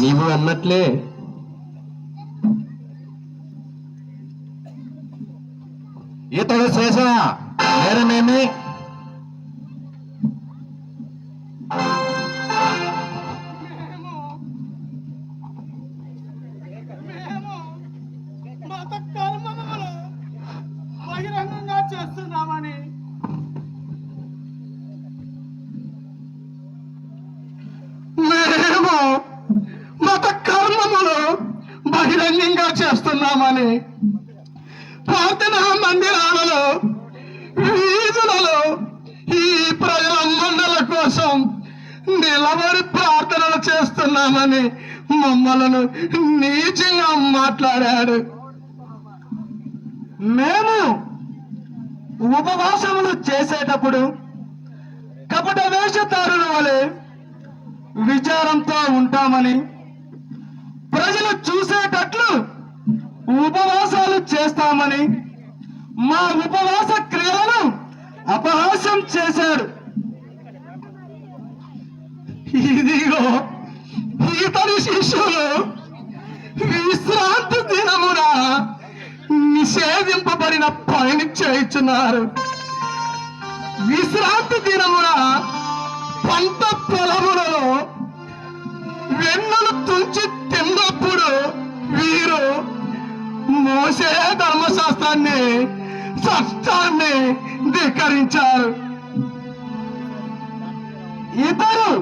నీవు అన్నట్లే. ఇతడు చేసిన నేరమేమి? బహిరంగంగా చేస్తున్నామని ప్రార్థనా మందిరాలలో వీధులలో ఈ ప్రజల మండల కోసం నిలబడి ప్రార్థనలు చేస్తున్నామని మమ్మలను నీచంగా మాట్లాడాడు మేము ఉపవాసములు చేసేటప్పుడు కపట వేషధారుల వలె విచారంతో ఉంటామని ప్రజలు చూసేటట్లు ఉపవాసాలు చేస్తామని మా ఉపవాస క్రియలను అపహాస్యం చేశాడు. ఇదిగో ఇతని శిష్యులు విశ్రాంతి దినమున నిషేధింపబడిన పనిని చేయించున్నారు. విశ్రాంతి దినమున పంట పొలములలో వెన్నులు తుంచి తిన్నప్పుడు వీరు మోసే ధర్మశాస్త్రాన్ని సత్యాన్ని ధిక్కరించారు. ఇతరు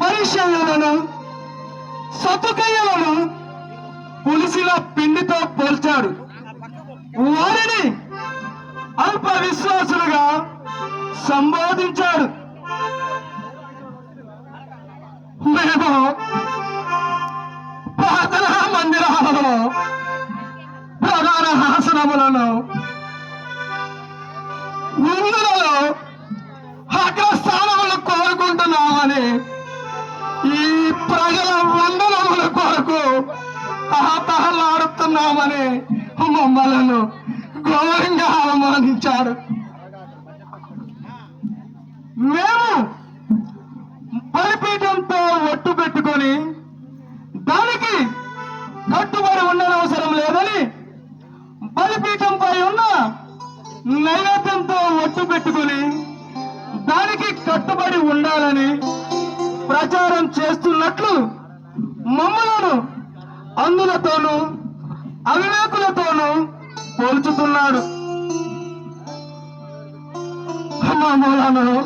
పరిశీలనను సతుకయ్యలను పులిసిల పిండితో పోల్చాడు. వారిని అల్ప విశ్వాసులుగా సంబోధించాడు. మేము ప్రార్థనా ప్రధాన హాసనములను ముందులలో అగ్రస్థానములు కోరుకుంటున్నామని ఈ ప్రజల వందనముల కొరకు ఆతహలాడుతున్నామని మమ్మలను ఘోరంగా అవమానించాడు మేము బలిపీఠంతో ఒట్టు పెట్టుకొని కట్టుబడి ఉండనవసరం లేదని బలిపీఠంపై ఉన్న నైవేద్యంతో ఒట్టు పెట్టుకుని దానికి కట్టుబడి ఉండాలని ప్రచారం చేస్తున్నట్లు మమ్మలను అందులతోనూ అవివేకులతోనూ పోల్చుతున్నాడు. మా హంతకులతోనూ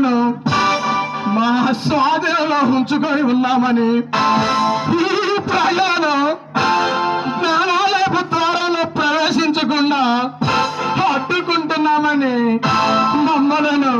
చెవులను మా స్వాధీనంలో ఉంచుకొని ఉన్నామని ఈ ప్రయాణం జ్ఞానాలపు ద్వారాలో ప్రవేశించకుండా అడ్డుకుంటున్నామని మమ్మలను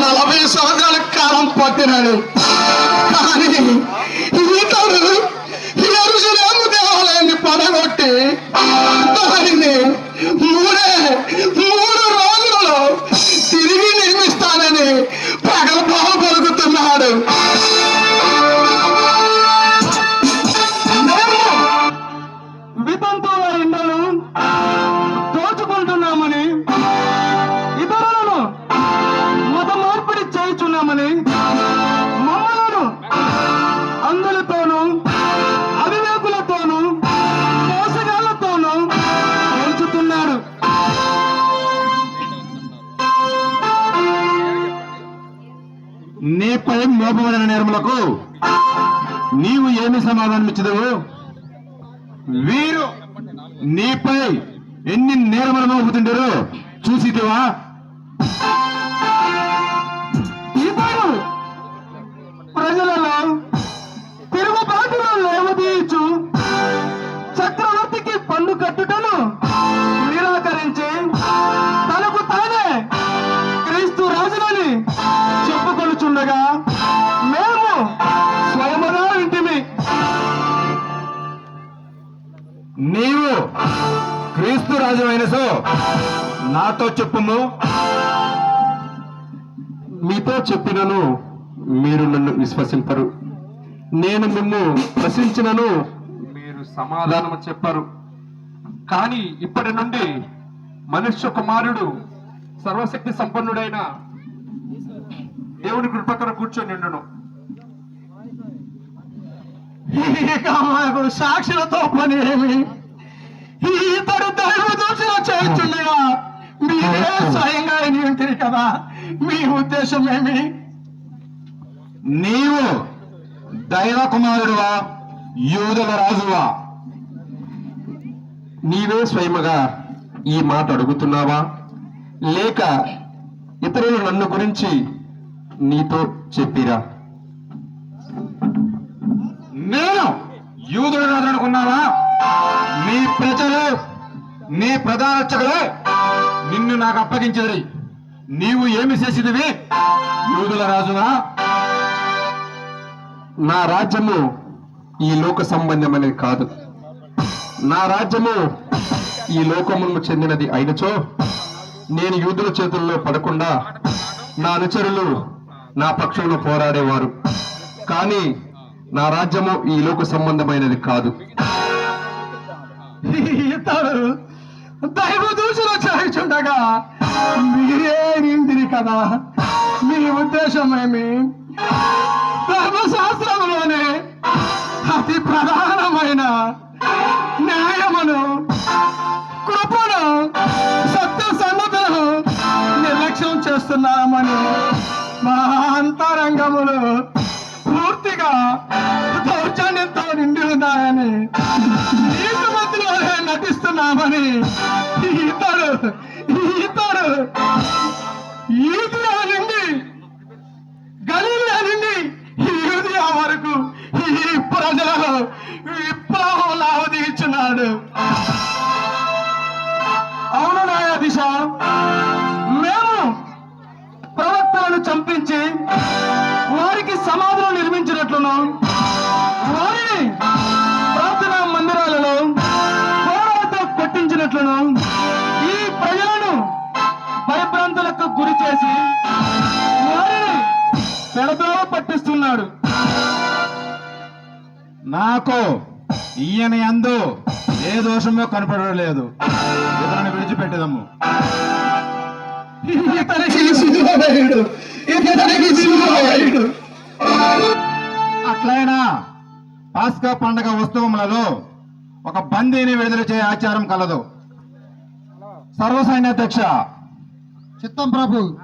నలభై సంవత్సరాల కాలం పట్టినాడు కానీ ఇతడు ఎరుసలేము దేవాలయాన్ని పడగొట్టి దానిని నీపై మోపబడిన నేరములకు నీవు ఏమి సమాధానం ఇచ్చదవు? వీరు నీపై ఎన్ని నేరములు మోపుతుంటారో? చూసిదివా ఇతడు ప్రజలలో తిరుగుబాటులో లేవదీయచ్చు. చక్రవర్తికి పన్ను కట్టుటను నిరాకరించి తనకు తానే క్రీస్తు రాజులని చెప్పుకొనుచుండగా మేము స్వయముగా ఇంటిమి. నీవు క్రీస్తు రాజు అయిన సో నాతో చెప్పుము. మీతో చెప్పినను మీరు నన్ను విశ్వసింపరు. నేను మిమ్ము ప్రశ్నించినను మీరు సమాధానం చెప్పరు. కానీ ఇప్పటి నుండి మనుష్య కుమారుడు సర్వశక్తి సంపన్నుడైన దేవుని కృపకర కూర్చొని మాకు సాక్షులతో పని ఏమి? ఇతడు దైవ దూషణ చేస్తుండగా మీరే స్వయంగా ఉంటుంది కదా. మీ ఉద్దేశం ఏమి? నీవు దైవ కుమారుడువా? యూదుల రాజువా? నీవే స్వయముగా ఈ మాట అడుగుతున్నావా? లేక ఇతరులు నన్ను గురించి నీతో చెప్పిరా. నేను యూదుడు రాజు అనుకున్నావా నీ ప్రజలు నీ ప్రధాన అర్చకులే నిన్ను నాకు అప్పగించదు నీవు ఏమి చేసిదివి యూదుల రాజువా నా రాజ్యము ఈ లోక సంబంధమైనది కాదు. నా రాజ్యము ఈ లోకమును చెందినది అయినచో నేను యూదుల చేతుల్లో పడకుండా నా అనుచరులు నా పక్షంలో పోరాడేవారు. కానీ నా రాజ్యము ఈ లోక సంబంధమైనది కాదు. దైవ దూషణ చేయుచుండగా మీరే నిందిరి కదా. మీ ఉద్దేశం ఏమి? ధర్మశాస్త్రంలోనే అతి ప్రధానమైన న్యాయమును కృపను సత్య సన్నతను నిర్లక్ష్యం చేస్తున్నామని మా అంతరంగములు పూర్తిగా దౌర్జన్యంతో నిండి ఉన్నాయని నీటి మధ్యలో నటిస్తున్నామని పట్టిస్తున్నాడు నాకు ఈయన అందు ఏ దోషమో కనపడలేదు. ఇతను విడిచిపెట్టదమ్ము. అట్లయినా పాస్కా పండగ ఉత్సవములలో ఒక బందీని విడుదల చేయ ఆచారం కలదు. సర్వసైన్యాధ్యక్ష చిత్తం ప్రభు.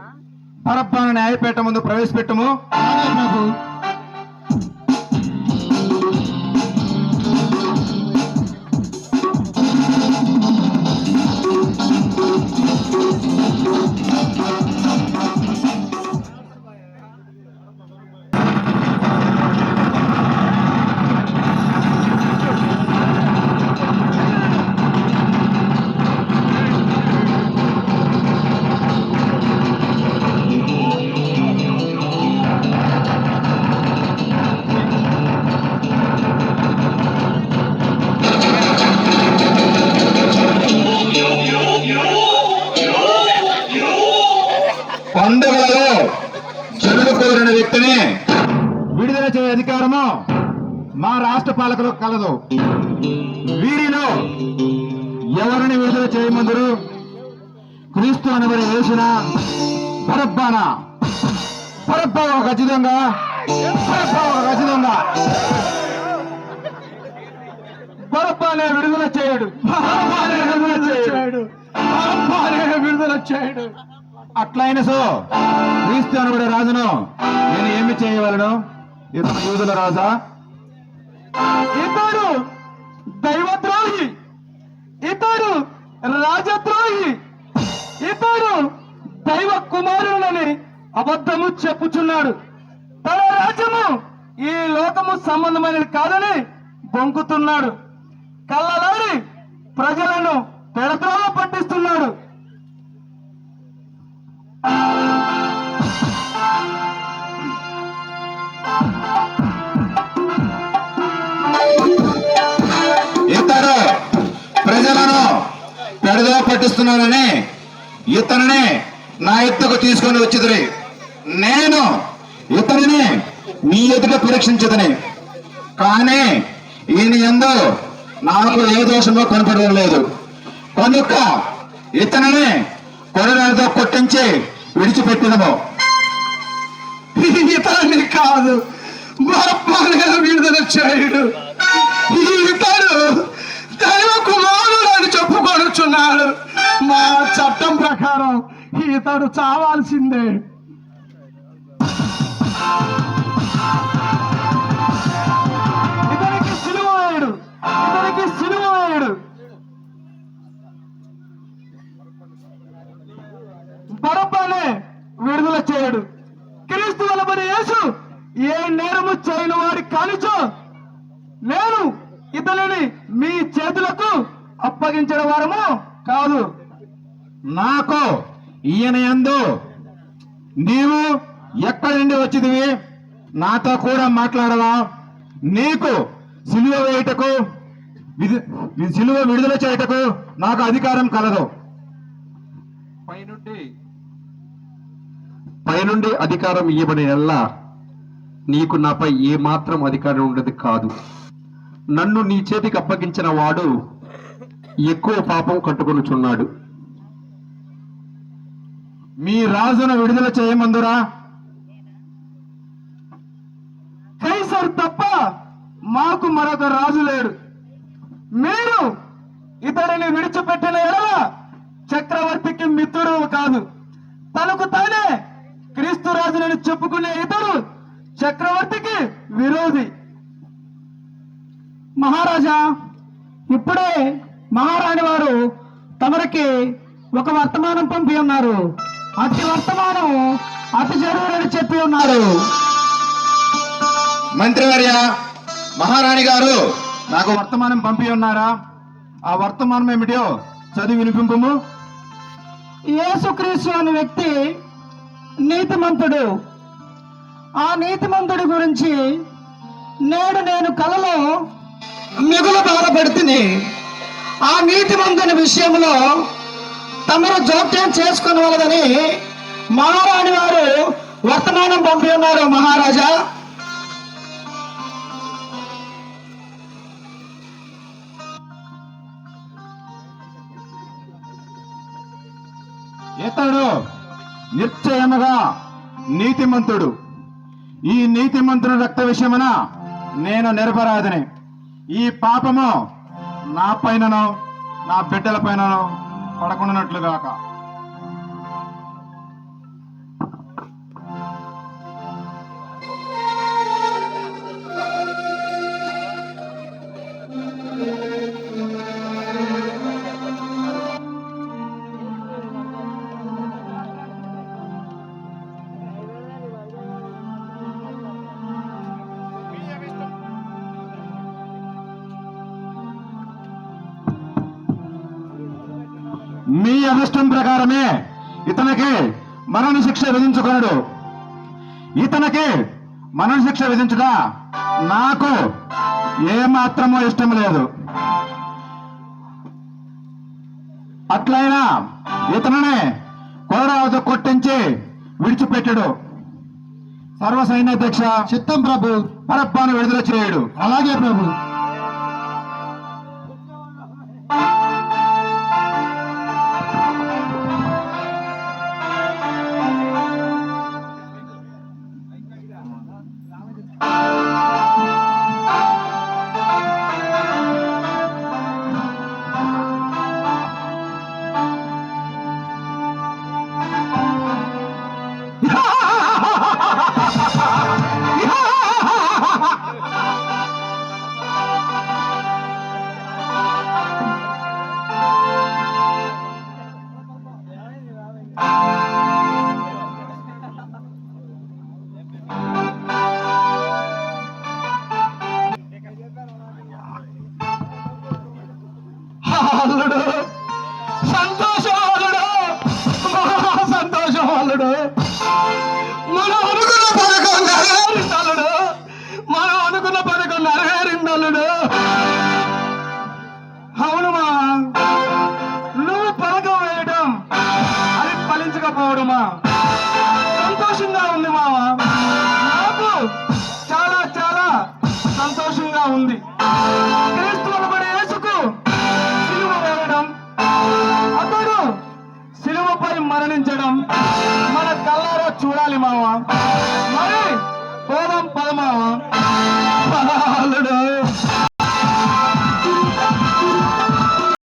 పరబ్బాను న్యాయపీఠ ముందు ప్రవేశపెట్టము. ప్రభు. పాలకులకు కలదు. వీరిలో ఎవరిని విడుదల చేయమందరు? క్రీస్తు అనబడి వేసిన పరబ్బాన. పరబ్బ ఒక ఖచ్చితంగా పరబ్బ ఒక ఖచ్చితంగా పరబ్బానే విడుదల చేయడు. బరబ్బానే విడుదల చేయడు. బరబ్బానే విడుదల చేయడు. అట్లయిన సో క్రీస్తు అనబడే రాజును నేను ఏమి చేయగలను ఇతను యూదుల రాజా? ఇతడు దైవద్రోహి ఇతడు రాజద్రోహి ఇతడు దైవ కుమారులని అబద్ధము చెప్పుచున్నాడు. తన రాజ్యము ఈ లోకము సంబంధమైనది కాదని బొంకుతున్నాడు కళ్ళలాడి ప్రజలను పెడద్రోవ పట్టిస్తున్నాడు. ఇతడు పెడదో పట్టిస్తున్నానని ఇతనిని నా ఎత్తుకు తీసుకొని వచ్చిదిరి. నేను ఇతనిని నీ ఎదుట పరీక్షించదని. కానీ ఈయన ఎందు నాకు ఏ దోషమో కనపడడం లేదు. కనుక ఇతనిని కొరడాలతో కొట్టించి విడిచిపెట్టినము. ఇతని కాదు గొప్పగా విడుదల చేయుడు. ఇతడు దైవ కుమారుడు మా చట్టం ప్రకారం ఇతడు చావాల్సిందే. ఇతనికి సిలువ ఇతనికి సిలువ వేయుడు. బరబ్బనే విడుదల చేయడు. క్రీస్తు వలబడి యేసు ఏ నేరము చేయని వాడి కానిచో నేను ఇతనిని మీ చేతులకు అప్పగించడం వారము కాదు. నాకు ఈయన యందు నీవు ఎక్కడి నుండి వచ్చిదివి నాతో కూడా మాట్లాడవా? నీకు సిలువ వేయుటకు సిలువ విడుదల చేయుటకు నాకు అధికారం కలదు. పైనుండి పైనుండి అధికారం ఇవ్వబడిన నీకు నాపై ఏ మాత్రం అధికారం ఉండదు కాదు. నన్ను నీ చేతికి అప్పగించిన వాడు ఎక్కువ పాపం కట్టుకొనుచున్నాడు. మీ రాజును విడుదల చేయమందురా? కైసర్ తప్ప మాకు మరొక రాజు లేడు. మీరు ఇతడిని విడిచిపెట్టిన ఎడల చక్రవర్తికి మిత్రుడు కాదు. తనకు తానే క్రీస్తు రాజునని చెప్పుకునే ఇతడు చక్రవర్తికి విరోధి. మహారాజా ఇప్పుడే మహారాణి వారు తమరికి ఒక వర్తమానం పంపి ఉన్నారు. అతి వర్తమానం అతి జరువులని చెప్పి ఉన్నారు. మంత్రివర్య మహారాణి గారు. నాకు వర్తమానం పంపి ఉన్నారా? ఆ వర్తమానం ఏమిటో చదివి వినిపింపము. యేసుక్రీస్తు అనే వ్యక్తి నీతిమంతుడు. ఆ నీతిమంతుడి గురించి నేడు నేను కలలో మిగులు బాధపడుతుని ఆ నీతిమంతుని విషయంలో తమరు జోక్యం చేసుకునవలదని మహారాణి వారు వర్తమానం పంపి ఉన్నారు మహారాజా. ఇతడు నిశ్చయముగా నీతిమంతుడు. ఈ నీతిమంతుడు రక్త విషయమున నేను నిరపరాధిని. ఈ పాపము నా పైననో నా బిడ్డల పైనను పడకుండానట్లుగాక మీ అదృష్టం ప్రకారమే ఇతనికి మరణ శిక్ష విధించుకొనడు. ఇతనికి మరణ శిక్ష విధించుట నాకు ఏ మాత్రమో ఇష్టం లేదు. అట్లయినా ఇతనిని కొరడాలతో కొట్టించి విడిచిపెట్టడు. సర్వ సైన్యాధ్యక్ష చిత్తం ప్రభు. పరప్పాను విడుదల చేయడు. అలాగే ప్రభు.